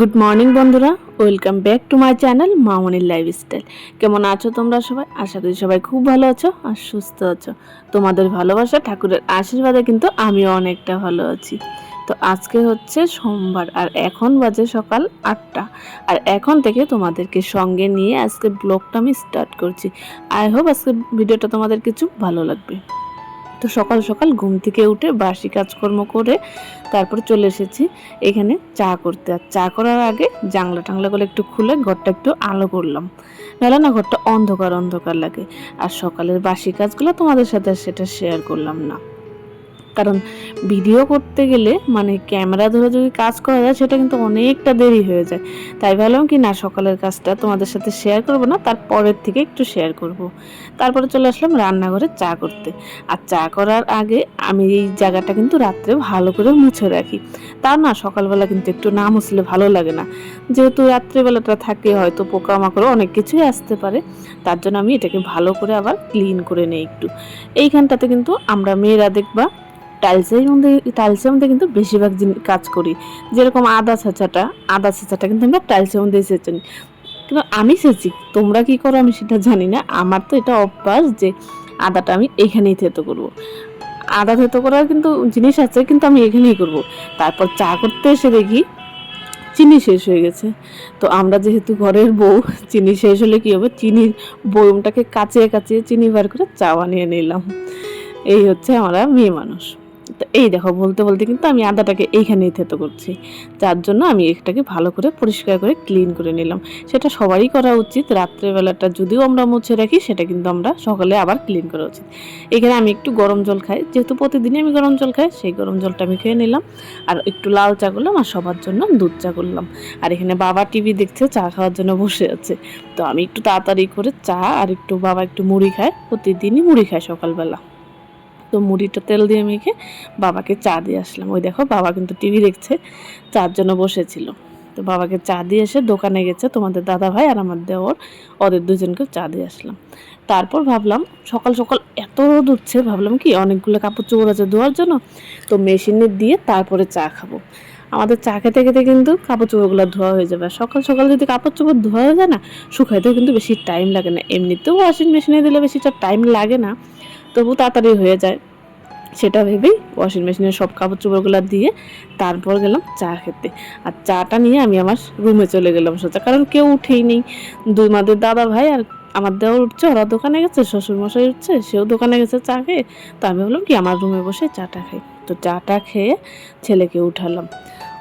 Good morning বন্ধুরা। Welcome back to my channel মামনির lifestyle কেমন আছো তোমরা সবাই? আশা করি সবাই খুব ভালো আছো আর সুস্থ আছো। তোমাদের ভালোবাসা, ঠাকুরের আশীর্বাদে কিন্তু আমিও অনেকটা ভালো আছি। তো আজকে হচ্ছে সোমবার আর এখন বাজে সকাল আটটা। আর এখন থেকে তোমাদেরকে সঙ্গে নিয়ে আজকে ব্লগটা আমি স্টার্ট করছি। আই হোপ আজকে ভিডিওটা তোমাদের কিছু ভালো লাগবে। তো সকাল সকাল ঘুম থেকে উঠে বাসি কাজকর্ম করে তারপর চলে এসেছি এখানে চা করতে। আর চা করার আগে জানলা টাংলাগুলো একটু খুলে ঘরটা একটু আলো করলাম। নাহলে না ঘরটা অন্ধকার অন্ধকার লাগে। আর সকালের বাসি কাজগুলো তোমাদের সাথে সেটা শেয়ার করলাম না। কারণ ভিডিও করতে গেলে মানে ক্যামেরা ধরে যদি কাজ করা যায়, সেটা কিন্তু অনেকটা দেরি হয়ে যায়। তাই ভাবলাম কি, না, সকালের কাজটা তোমাদের সাথে শেয়ার করব না, তার পরের থেকে একটু শেয়ার করব। তারপরে চলে আসলাম রান্নাঘরে চা করতে। আর চা করার আগে আমি এই জায়গাটা কিন্তু রাত্রে ভালো করে মুছে রাখি। তা না, সকালবেলা কিন্তু একটু না মুছলে ভালো লাগে না। যেহেতু রাত্রেবেলাটা থাকে, হয়তো পোকামাকড় অনেক কিছুই আসতে পারে। তার জন্য আমি এটাকে ভালো করে আবার ক্লিন করে নিই একটু। এইখানটাতে কিন্তু আমরা মেয়েরা দেখবা টাইলসের মধ্যে টাইলসের মধ্যে কিন্তু বেশিরভাগ জিনিস কাজ করি। যেরকম আদা ছেঁচাটা আদা ছেঁচাটা কিন্তু আমরা টাইলসের মধ্যে নিই কিন্তু আমি সেচি, তোমরা কি করো আমি সেটা জানি না। আমার তো এটা অভ্যাস যে আদাটা আমি এখানেই থেতো করব। আদা থেতো করার কিন্তু জিনিস আছে, কিন্তু আমি এখানেই করব। তারপর চা করতে এসে দেখি চিনি শেষ হয়ে গেছে। তো আমরা যেহেতু ঘরের বউ, চিনি শেষ হলে কী হবে? চিনির বয়মটাকে কাচিয়ে কাচিয়ে চিনি বার করে চা বানিয়ে নিলাম। এই হচ্ছে আমরা মেয়ে মানুষ। তো এই দেখো, বলতে বলতে কিন্তু আমি আদাটাকে এইখানেই থেতো করছি। যার জন্য আমি এটাকে ভালো করে পরিষ্কার করে ক্লিন করে নিলাম। সেটা সবারই করা উচিত, রাত্রেবেলাটা যদিও আমরা মুছে রাখি, সেটা কিন্তু আমরা সকালে আবার ক্লিন করা উচিত। এখানে আমি একটু গরম জল খাই, যেহেতু প্রতিদিনই আমি গরম জল খাই, সেই গরম জলটা আমি খেয়ে নিলাম। আর একটু লাল চা করলাম, আর সবার জন্য দুধ চা করলাম। আর এখানে বাবা টিভি দেখছে, চা খাওয়ার জন্য বসে আছে। তো আমি একটু তাড়াতাড়ি করে চা, আর একটু বাবা একটু মুড়ি খায়, প্রতিদিনই মুড়ি খায় সকালবেলা। তো মুড়িটা তেল দিয়ে মেখে বাবাকে চা দিয়ে আসলাম। ওই দেখো বাবা কিন্তু টিভি দেখছে, চার জন্য বসেছিল। তো বাবাকে চা দিয়ে এসে দোকানে গেছে তোমাদের দাদা ভাই আর আমার দেওর, ওদের দুজনকে চা দিয়ে আসলাম। তারপর ভাবলাম, সকাল সকাল এত রোদ উঠছে, ভাবলাম কি অনেকগুলো কাপড় চোপড় আছে ধোয়ার জন্য, তো মেশিনে দিয়ে তারপরে চা খাব। আমাদের চা খেতে খেতে কিন্তু কাপড় চোপড়গুলো ধোয়া হয়ে যাবে। সকাল সকাল যদি কাপড় চোপড় ধোয়া হয়ে যায় না, শুকাইতেও কিন্তু বেশি টাইম লাগে না। এমনিতেও ওয়াশিং মেশিনে দিলে বেশিটা টাইম লাগে না। তবু তাড়াতাড়ি হয়ে যায়। সেটা ভেবেই ওয়াশিং মেশিনে সব কাপড় চোপড়গুলো দিয়ে তারপর গেলাম চা খেতে। আর চাটা নিয়ে আমি আমার রুমে চলে গেলাম সোজা। কারণ কেউ উঠেই নেই। দুই মাদের দাদা ভাই আর আমার দেওয়া উঠছে, ওরা দোকানে গেছে, শ্বশুরমশাই উঠছে, সেও দোকানে গেছে চা খেয়ে। তো আমি বললাম কি, আমার রুমে বসে চাটা খাই। তো চাটা খেয়ে ছেলেকে উঠালাম।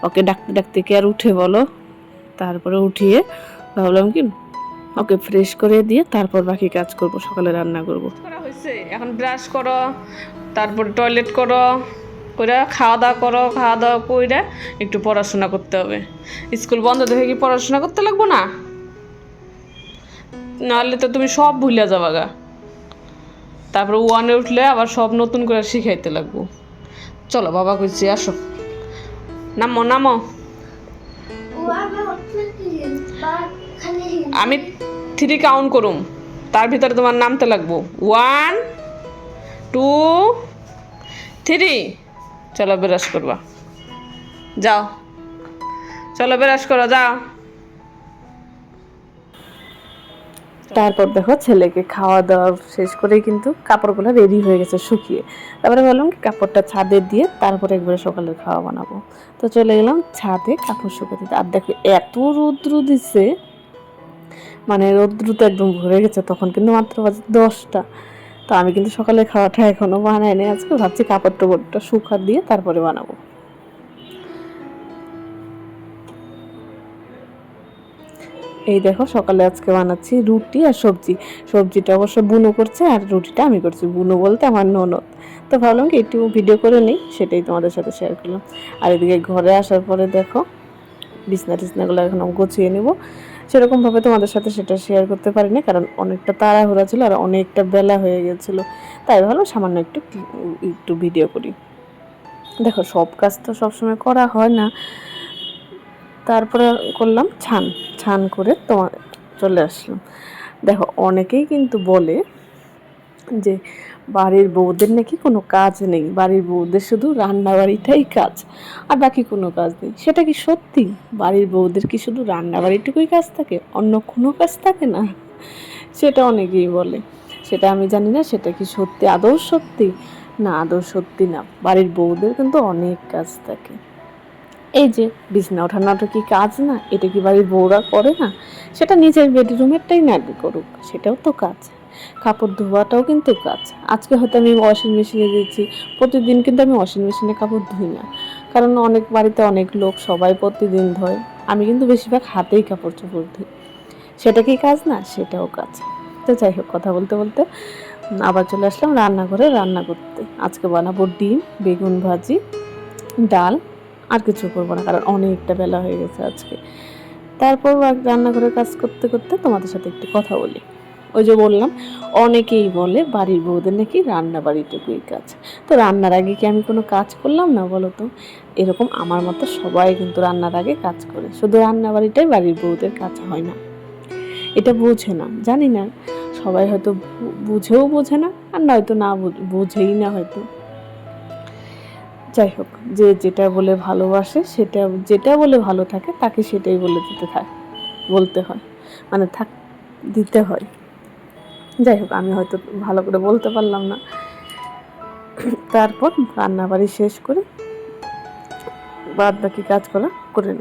ওকে ডাকতে ডাকতে কি আর উঠে বলো? তারপরে উঠিয়ে ভাবলাম কি ওকে ফ্রেশ করে দিয়ে তারপর বাকি কাজ করব সকালে রান্না করব। করা হয়েছে এখন ব্রাশ করো তারপর টয়লেট করো করে খাওয়া দাওয়া করো খাওয়া দাওয়া করে একটু পড়াশোনা করতে হবে। স্কুল বন্ধ দেখে কি পড়াশোনা করতে লাগবো না? নাহলে তো তুমি সব ভুলে যাবা গা। তারপর ওয়ানে উঠলে আবার সব নতুন করে শিখাইতে লাগবো। চলো বাবা কইছি আসো। নামো নামো। আমি থ্রি কাউন্ট করুম। তার ভিতরে তোমার নামতে লাগবো। ওয়ান টু থ্রি চলো ব্রাশ করবা। যাও। চলো ব্রাশ করো, যাও। তারপর দেখো ছেলেকে খাওয়া দাওয়া শেষ করেই কিন্তু কাপড়গুলো রেডি হয়ে গেছে শুকিয়ে। তারপরে বললাম কি কাপড়টা ছাদে দিয়ে তারপরে একবারে সকালে খাওয়া বানাবো। তো চলে গেলাম ছাদে কাপড় শুকাতে। আর দেখো এত রৌদ্র দিছে মানে রৌদ্রুতে একদম ভরে গেছে তখন কিন্তু মাত্র বাজে দশটা। তো আমি কিন্তু সকালে খাওয়াটা এখনও বানাই নাই আজকে ভাবছি কাপড় টাপড়টা শুকা দিয়ে তারপরে বানাবো। এই দেখো সকালে আজকে বানাচ্ছি রুটি আর সবজি। সবজিটা অবশ্য বুনো করছে আর রুটিটা আমি করছি, বুনো বলতে আমার ননদ। তো ভাবলাম কি একটু ভিডিও করে নিই, সেটাই তোমাদের সাথে শেয়ার করলাম। আর এদিকে ঘরে আসার পরে দেখো, বিছনা টিছনাগুলো এখন গুছিয়ে নেব। সেরকমভাবে তোমাদের সাথে সেটা শেয়ার করতে পারিনি, কারণ অনেকটা তাড়াহুড়া ছিল আর অনেকটা বেলা হয়ে গেছিল। তাই ভালো সামান্য একটু একটু ভিডিও করি। দেখো, সব কাজ তো সবসময় করা হয় না। তারপরে করলাম ছান ছান করে তোমার চলে আসলাম। দেখো, অনেকেই কিন্তু বলে যে বাড়ির বউদের নাকি কোনো কাজ নেই। বাড়ির বউদের শুধু রান্না বাড়িটাই কাজ, আর বাকি কোনো কাজ নেই। সেটা কি সত্যি? বাড়ির বউদের কি শুধু রান্না বাড়িটুকুই কাজ থাকে? অন্য কোনো কাজ থাকে না? সেটা অনেকেই বলে। সেটা আমি জানি না, সেটা কি সত্যি? আদৌ সত্যি? না, আদৌ সত্যি না। বাড়ির বউদের কিন্তু অনেক কাজ থাকে। এই যে বিছনা ওঠানোটা কি কাজ না? এটা কি বাড়ির বউরা করে না? সেটা নিজের বেডরুমেরটাই না করুক। সেটাও তো কাজ। কাপড় ধোয়াটাও কিন্তু কাজ। আজকে হয়তো আমি ওয়াশিং মেশিনে দিয়েছি, প্রতিদিন কিন্তু আমি ওয়াশিং মেশিনে কাপড় ধুই না। কারণ অনেক বাড়িতে অনেক লোক সবাই প্রতিদিন ধোয়, আমি কিন্তু বেশিরভাগ হাতেই কাপড় চোপড় ধুই। সেটা কি কাজ না? সেটাও কাজ। তো যাই হোক, কথা বলতে বলতে আবার চলে আসলাম রান্নাঘরে রান্না করতে। আজকে বানাবো ডিম, বেগুন ভাজি, ডাল, আর কিছু করব না, কারণ অনেকটা বেলা হয়ে গেছে আজকে। তারপর রান্নাঘরের কাজ করতে করতে তোমাদের সাথে একটু কথা বলি। ওই যে বললাম, অনেকেই বলে বাড়ির বউদের নাকি রান্না বাড়িটুকুই কাজ। তো রান্নার আগে কি আমি কোনো কাজ করলাম না বলো তো? এরকম আমার মতো সবাই কিন্তু রান্নার আগে কাজ করে। শুধু রান্না বাড়িটাই বাড়ির বউদের কাজ হয় না। এটা বোঝে না, জানি না। সবাই হয়তো বুঝেও বোঝে না, আর নয়তো না বুঝ- বুঝেই না হয়তো। যাই হোক, যে যেটা বলে ভালোবাসে, সেটা, যেটা বলে ভালো থাকে, তাকে সেটাই বলে দিতে থাক, বলতে হয়। মানে থাক, দিতে হয়। যাই হোক, আমি হয়তো ভালো করে বলতে পারলাম না। তারপর রান্নাবাড়ি শেষ করে বাদ বাকি কাজ করা করে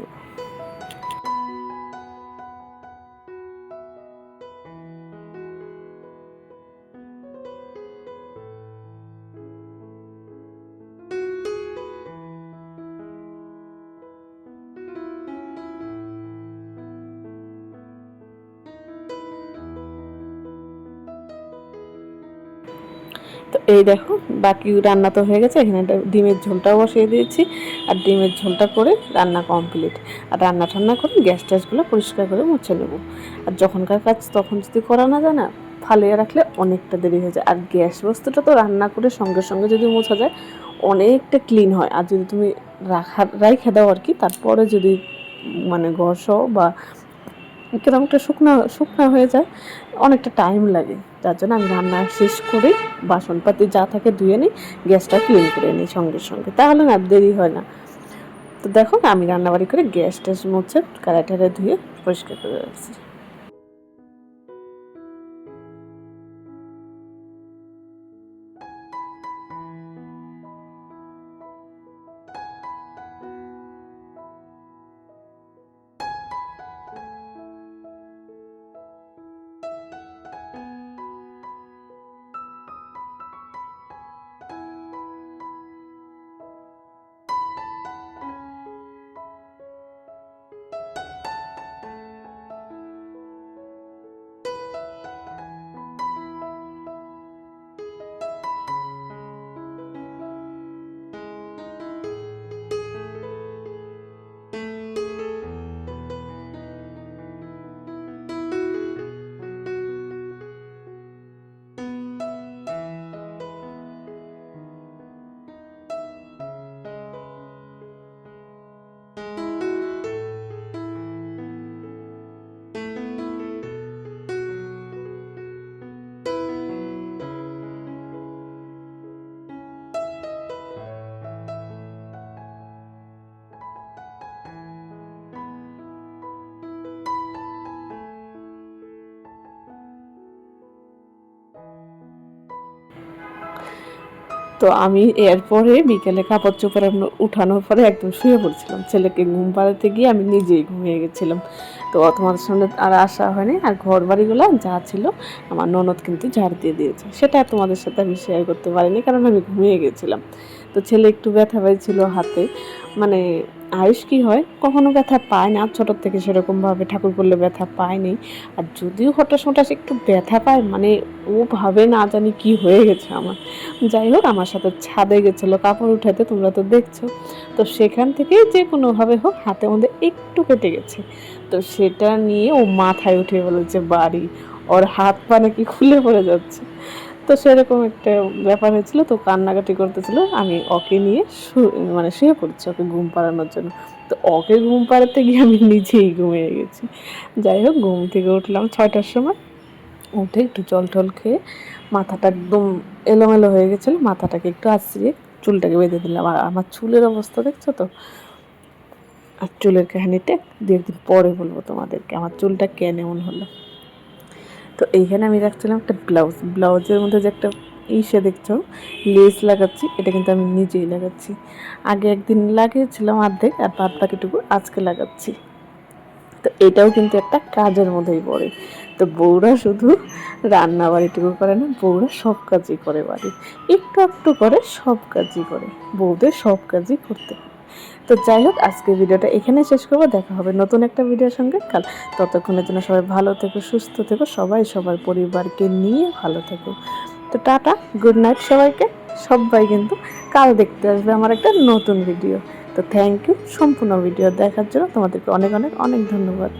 তো এই দেখো, বাকি রান্না তো হয়ে গেছে, এখানে একটা ডিমের ঝোলটাও বসিয়ে দিয়েছি, আর ডিমের ঝোলটা করে রান্না কমপ্লিট আর রান্না ঠান্না করে গ্যাস ট্যাসগুলো পরিষ্কার করে মুছে নেব। আর যখনকার কাজ তখন যদি করা না যায় না, ফালিয়ে রাখলে অনেকটা দেরি হয়ে যায়। আর গ্যাস বস্তুটা তো রান্না করে সঙ্গে সঙ্গে যদি মোছা যায়, অনেকটা ক্লিন হয়। আর যদি তুমি রাখা, রাইখে দাও আর কি, তারপরে যদি মানে ঘষো বা কীরকম একটা শুকনা শুকনা হয়ে যায় অনেকটা টাইম লাগে। যার জন্য আমি রান্না শেষ করে বাসনপাতি যা থাকে ধুয়ে নিই, গ্যাসটা ক্লিন করে নিই সঙ্গে সঙ্গে। তাহলে না দেরি হয় না। তো দেখো, আমি রান্নাবাড়ি করে গ্যাস ট্যাস মুছে কড়াই ধুয়ে পরিষ্কার করে রাখছি। তো আমি এরপরে বিকেলে কাপড় চোপড় উঠানোর পরে একদম শুয়ে পড়ছিলাম। ছেলেকে ঘুম পাড়াতে গিয়ে আমি নিজেই ঘুমিয়ে গেছিলাম। তো তোমার সামনে আর আসা হয়নি। আর ঘর বাড়িগুলো যা ছিল আমার ননদ কিন্তু ঝাড় দিয়ে দিয়েছে। সেটা তোমাদের সাথে আমি শেয়ার করতে পারিনি, কারণ আমি ঘুমিয়ে গেছিলাম। তো ছেলে একটু ব্যথা পাইছিল হাতে। মানে আয়ুষ কি হয়? কখনো ব্যথা পায় না। ছোটোর থেকে সেরকমভাবে ঠাকুর করলে ব্যথা পায়নি। আর যদিও হঠাৎ হঠাৎ একটু ব্যথা পায় মানে ও ভাবে না জানি কি হয়ে গেছে আমার। যাই হোক, আমার সাথে ছাদে গেছিল, কাপড় উঠাতে, তোমরা তো দেখছ। তো সেখান থেকে যে কোনোভাবে হোক হাতে মধ্যে একটু কেটে গেছে। তো সেটা নিয়ে ও মাথায় উঠে বলেছে, বাড়ি। ওর হাত পা নাকি খুলে পড়ে যাচ্ছে। তো সেরকম একটা ব্যাপার হয়েছিল, তো কান্নাকাটি করতেছিল। আমি ওকে নিয়ে মানে শুয়ে পড়ছি ওকে ঘুম পাড়ানোর জন্য। তো ওকে ঘুম পাড়াতে গিয়ে আমি নিজেই ঘুমিয়ে গেছি। যাই হোক, ঘুম থেকে উঠলাম ছয়টার সময়। উঠে একটু জল টল খেয়ে মাথাটা একদম এলোমেলো হয়ে গেছিল, মাথাটাকে একটু আশ্রিয়ে চুলটাকে বেঁধে দিলাম। আর আমার চুলের অবস্থা দেখছ তো? আর চুলের কাহিনিটা দু একদিন পরে বলব তোমাদেরকে। আমার চুলটা কেন এমন হলো? তো এইখানে আমি রাখছিলাম একটা ব্লাউজ। ব্লাউজের মধ্যে যে একটা ইসে দেখছ, লেস লাগাচ্ছি, এটা কিন্তু আমি নিজেই লাগাচ্ছি। আগে একদিন লাগিয়েছিলাম অর্ধেক, আর বাদ বাকিটুকু আজকে লাগাচ্ছি। তো এটাও কিন্তু একটা কাজের মধ্যেই পড়ে। তো বউরা শুধু রান্না বাড়িটুকু করে না, বউরা সব কাজই করে বাড়ি। একটু একটু করে সব কাজই করে। বউদের সব কাজই করতে হয়। তো যাই হোক, আজকে ভিডিওটা এখানে শেষ করব। দেখা হবে নতুন একটা ভিডিওর সঙ্গে। কাল ততক্ষণের জন্য সবাই ভালো থেকো, সুস্থ থেকো, সবাই সবার পরিবারকে নিয়ে ভালো থেকো। তো টাটা গুড নাইট সবাইকে। সবাই কিন্তু কাল দেখতে আসবে আমার একটা নতুন ভিডিও। তো থ্যাংক ইউ সম্পূর্ণ ভিডিও দেখার জন্য তোমাদেরকে অনেক অনেক অনেক ধন্যবাদ।